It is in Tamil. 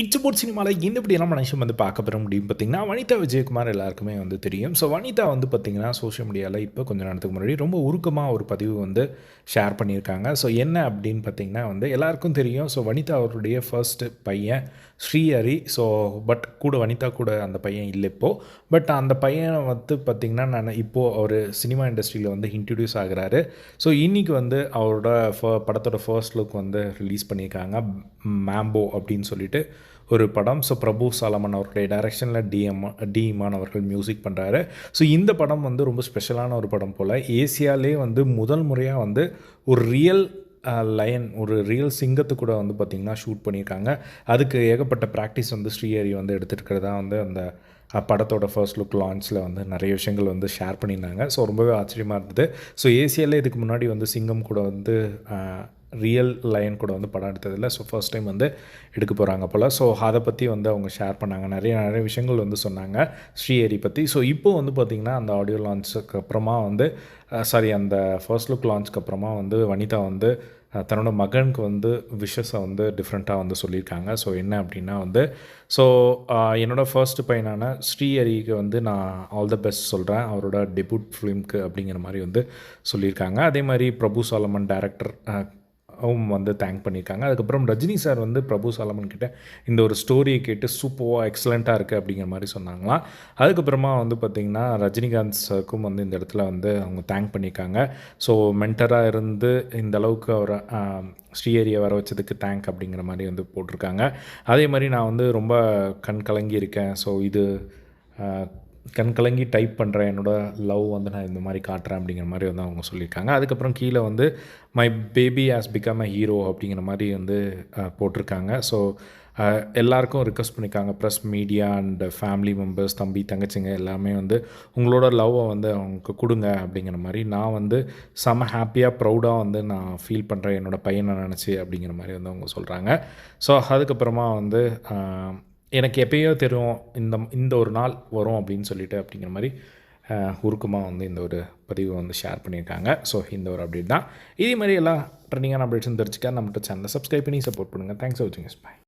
இட்ஸ் போட் சினிமாவில் இந்த இப்படியெல்லாம் மனுஷன் வந்து பார்க்க பெற முடியும் பார்த்தீங்கன்னா வனிதா விஜயகுமார் எல்லாருக்குமே வந்து தெரியும். ஸோ வனிதா வந்து பார்த்திங்கன்னா சோஷியல் மீடியாவில் இப்போ கொஞ்சம் நேரத்துக்கு முன்னாடி ரொம்ப உருக்கமாக ஒரு பதிவு வந்து ஷேர் பண்ணியிருக்காங்க. ஸோ என்ன அப்படின்னு பார்த்தீங்கன்னா வந்து எல்லாருக்கும் தெரியும். ஸோ வனிதா அவருடைய ஃபர்ஸ்ட் பையன் ஸ்ரீஹரி. ஸோ பட் கூட வனிதா கூட அந்த பையன் இல்லை இப்போது பட் அந்த பையனை வந்து பார்த்திங்கன்னா நான் இப்போது அவர் சினிமா இண்டஸ்ட்ரியில் வந்து இன்ட்ரடியூஸ் ஆகுறாரு. ஸோ இன்றைக்கி வந்து அவரோட ஃப படத்தோட ஃபர்ஸ்ட் லுக் வந்து ரிலீஸ் பண்ணியிருக்காங்க. மேம்போ அப்படின்னு சொல்லிட்டு. ஒரு படம். ஸோ பிரபு சாலமன் அவருடைய டைரக்ஷனில் டிஎம் டிஇமான் அவர்கள் மியூசிக் பண்ணுறாரு ஸோ இந்த படம் வந்து ரொம்ப ஸ்பெஷலான ஒரு படம் போல். ஏசியாலே வந்து முதல் முறையாக வந்து ஒரு ரியல் லயன் ஒரு ரியல் சிங்கத்து கூட வந்து பார்த்திங்கன்னா ஷூட் பண்ணியிருக்காங்க. அதுக்கு ஏகப்பட்ட ப்ராக்டிஸ் வந்து ஸ்ரீஹரி வந்து எடுத்துருக்கிறதா வந்து அந்த படத்தோட ஃபர்ஸ்ட் லுக் லான்ச்சில் வந்து நிறைய விஷயங்கள் வந்து ஷேர் பண்ணியிருந்தாங்க. ஸோ ரொம்பவே ஆச்சரியமாக இருந்தது. ஸோ ஏசியாலே இதுக்கு முன்னாடி வந்து சிங்கம் கூட வந்து ரியல் லைன் கூட வந்து படம் எடுத்ததில்ல. ஸோ ஃபர்ஸ்ட் டைம் வந்து எடுக்க போகிறாங்க போல். ஸோ அதை பற்றி வந்து அவங்க ஷேர் பண்ணாங்க. நிறைய நிறைய விஷயங்கள் வந்து சொன்னாங்க ஸ்ரீஹரி பற்றி ஸோ இப்போ வந்து பார்த்திங்கன்னா அந்த ஆடியோ லான்ச்சுக்கு அப்புறமா வந்து சாரி அந்த ஃபர்ஸ்ட் லுக் லான்ச்சுக்கு அப்புறமா வந்து வனிதா வந்து தன்னோட மகனுக்கு வந்து விஷஸை வந்து டிஃப்ரெண்ட்டாக வந்து சொல்லியிருக்காங்க. ஸோ என்ன அப்படின்னா வந்து ஸோ என்னோடய ஃபர்ஸ்ட் பையனான ஸ்ரீஹரிக்கு வந்து நான் ஆல் த பெஸ்ட் சொல்கிறேன் அவரோட டெபுட் ஃபிலிம்க்கு அப்படிங்கிற மாதிரி வந்து சொல்லியிருக்காங்க. அதே மாதிரி பிரபு சாலமன் டேரக்டர் அவங்க வந்து தேங்க் பண்ணியிருக்காங்க. அதுக்கப்புறம் ரஜினி சார் வந்து பிரபு சாலமன் கிட்ட இந்த ஒரு ஸ்டோரியை கேட்டு சூப்பராக எக்ஸலண்ட்டாக இருக்குது அப்படிங்கிற மாதிரி சொன்னாங்களாம். அதுக்கப்புறமா வந்து பார்த்திங்கன்னா ரஜினிகாந்த் சாருக்கும் வந்து இந்த இடத்துல வந்து அவங்க தேங்க் பண்ணியிருக்காங்க. ஸோ மென்டராக இருந்து இந்த அளவுக்கு அவர் ஆம், ஸ்ரீஹரியை வர வச்சதுக்கு தேங்க் அப்படிங்கிற மாதிரி வந்து போட்டிருக்காங்க. அதே மாதிரி நான் வந்து ரொம்ப கண் கலங்கி இருக்கேன். ஸோ இது கண் கலங்கி டைப் பண்ணுறேன் என்னோடய லவ் வந்து நான் இந்த மாதிரி காட்டுறேன் அப்படிங்கிற மாதிரி வந்து அவங்க சொல்லியிருக்காங்க. அதுக்கப்புறம் கீழே வந்து my baby as become a hero அப்படிங்கிற மாதிரி வந்து போட்டிருக்காங்க. ஸோ எல்லாருக்கும் ரிக்வஸ்ட் பண்ணியிருக்காங்க. Plus media and family members தம்பி தங்கச்சிங்க எல்லாமே வந்து உங்களோட லவ்வை வந்து அவங்களுக்கு கொடுங்க அப்படிங்கிற மாதிரி. நான் வந்து செம ஹாப்பியாக ப்ரௌடாக வந்து நான் ஃபீல் பண்ணுறேன் என்னோடய பையனை நினச்சி அப்படிங்கிற மாதிரி வந்து அவங்க சொல்கிறாங்க ஸோ அதுக்கப்புறமா வந்து எனக்கு எப்பயோ தெரியும் இந்த இந்த ஒரு நாள் வரும் அப்படின்னு சொல்லிட்டு அப்படிங்கிற மாதிரி உருக்கமாக வந்து இந்த ஒரு பதிவை வந்து ஷேர் பண்ணியிருக்காங்க. ஸோ இந்த ஒரு அப்டேட் தான். இதே மாதிரி எல்லா ட்ரெண்டிங்கான அப்டேட்ஸும் தெரிஞ்சுக்க நம்மகிட்ட சேனலை சப்ஸ்கிரைப் பண்ணி சப்போர்ட் பண்ணுங்கள் தேங்க்ஸ் ஃபார் வாட்சிங் பாய்